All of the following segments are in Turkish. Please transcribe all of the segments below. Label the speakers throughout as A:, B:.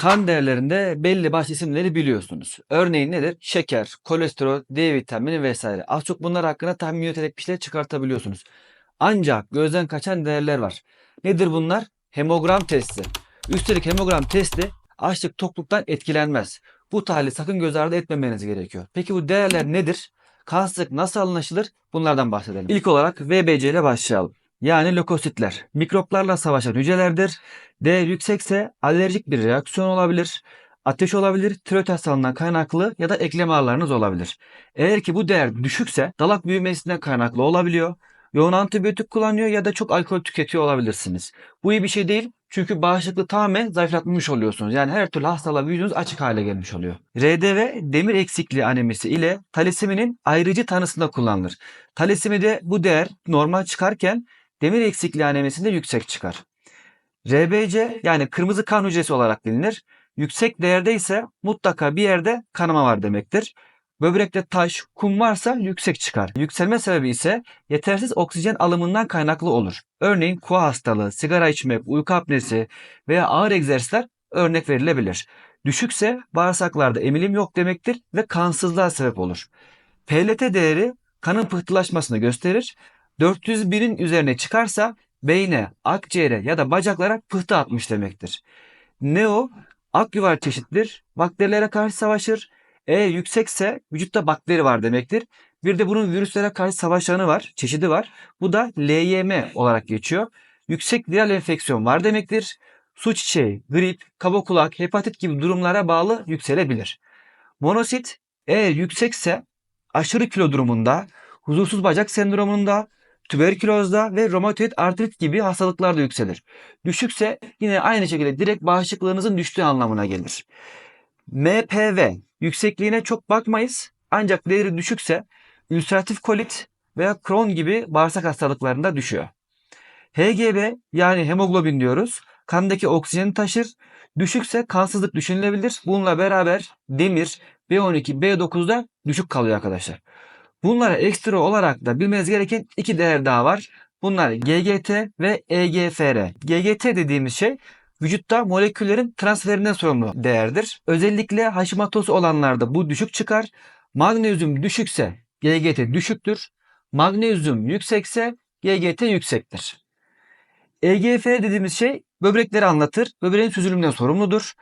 A: Kan değerlerinde belli başlı isimleri biliyorsunuz. Örneğin nedir? Şeker, kolesterol, D vitamini vesaire. Az çok bunlar hakkında tahmin yürüterek bir şeyler çıkartabiliyorsunuz. Ancak gözden kaçan değerler var. Nedir bunlar? Hemogram testi. Üstelik hemogram testi açlık tokluktan etkilenmez. Bu tahlili sakın göz ardı etmemeniz gerekiyor. Peki bu değerler nedir? Kansızlık nasıl anlaşılır? Bunlardan bahsedelim. İlk olarak VBC ile başlayalım. Yani lökositler. Mikroplarla savaşan hücrelerdir. Değer yüksekse alerjik bir reaksiyon olabilir. Ateş olabilir, tiroid hastalığından kaynaklı ya da eklem ağrılarınız olabilir. Eğer ki bu değer düşükse dalak büyümesinden kaynaklı olabiliyor. Yoğun antibiyotik kullanıyor ya da çok alkol tüketiyor olabilirsiniz. Bu iyi bir şey değil çünkü bağışıklığı tamamen zayıflatmış oluyorsunuz. Yani her türlü hastalığa vücudunuz açık hale gelmiş oluyor. RDV demir eksikliği anemisi ile taliseminin ayrıcı tanısında kullanılır. Talisemide bu değer normal çıkarken demir eksikliği anemisinde yüksek çıkar. RBC yani kırmızı kan hücresi olarak bilinir. Yüksek değerde ise mutlaka bir yerde kanama var demektir. Böbrekte taş, kum varsa yüksek çıkar. Yükselme sebebi ise yetersiz oksijen alımından kaynaklı olur. Örneğin kuva hastalığı, sigara içmek, uyku apnesi veya ağır egzersizler örnek verilebilir. Düşükse bağırsaklarda emilim yok demektir ve kansızlığa sebep olur. PLT değeri kanın pıhtılaşmasını gösterir. 401'in üzerine çıkarsa beyne, akciğere ya da bacaklara pıhtı atmış demektir. Neo akyuvar çeşittir. Bakterilere karşı savaşır. E yüksekse vücutta bakteri var demektir. Bir de bunun virüslere karşı savaşanı var, çeşidi var. Bu da LYM olarak geçiyor. Yüksek viral enfeksiyon var demektir. Su çiçeği, grip, kaba kulak, hepatit gibi durumlara bağlı yükselebilir. Monosit eğer yüksekse aşırı kilo durumunda, huzursuz bacak sendromunda, tüberkülozda ve romatoid artrit gibi hastalıklarda yükselir. Düşükse yine aynı şekilde direkt bağışıklığınızın düştüğü anlamına gelir. MPV yüksekliğine çok bakmayız ancak değeri düşükse ülseratif kolit veya Crohn gibi bağırsak hastalıklarında düşüyor. HGB yani hemoglobin diyoruz. Kandaki oksijeni taşır. Düşükse kansızlık düşünülebilir. Bununla beraber demir, B12, B9'da düşük kalıyor arkadaşlar. Bunlara ekstra olarak da bilmeniz gereken iki değer daha var. Bunlar GGT ve EGFR. GGT dediğimiz şey vücutta moleküllerin transferinden sorumlu değerdir. Özellikle haşimatosu olanlarda bu düşük çıkar. Magnezyum düşükse GGT düşüktür. Magnezyum yüksekse GGT yüksektir. EGFR dediğimiz şey böbrekleri anlatır. Böbreğin süzülümünden sorumludur.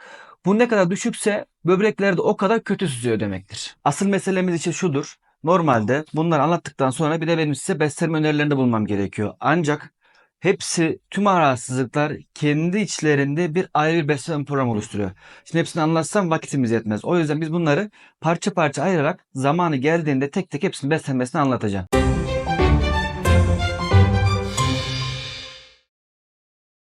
A: Bu ne kadar düşükse böbreklerde o kadar kötü süzüyor demektir. Asıl meselemiz ise şudur. Normalde bunları anlattıktan sonra bir de benim size beslenme önerilerinde bulmam gerekiyor. Ancak hepsi tüm rahatsızlıklar kendi içlerinde bir ayrı bir beslenme programı oluşturuyor. Şimdi hepsini anlatsam vakitimiz yetmez. O yüzden biz bunları parça parça ayırarak zamanı geldiğinde tek tek hepsini beslenmesini anlatacağım.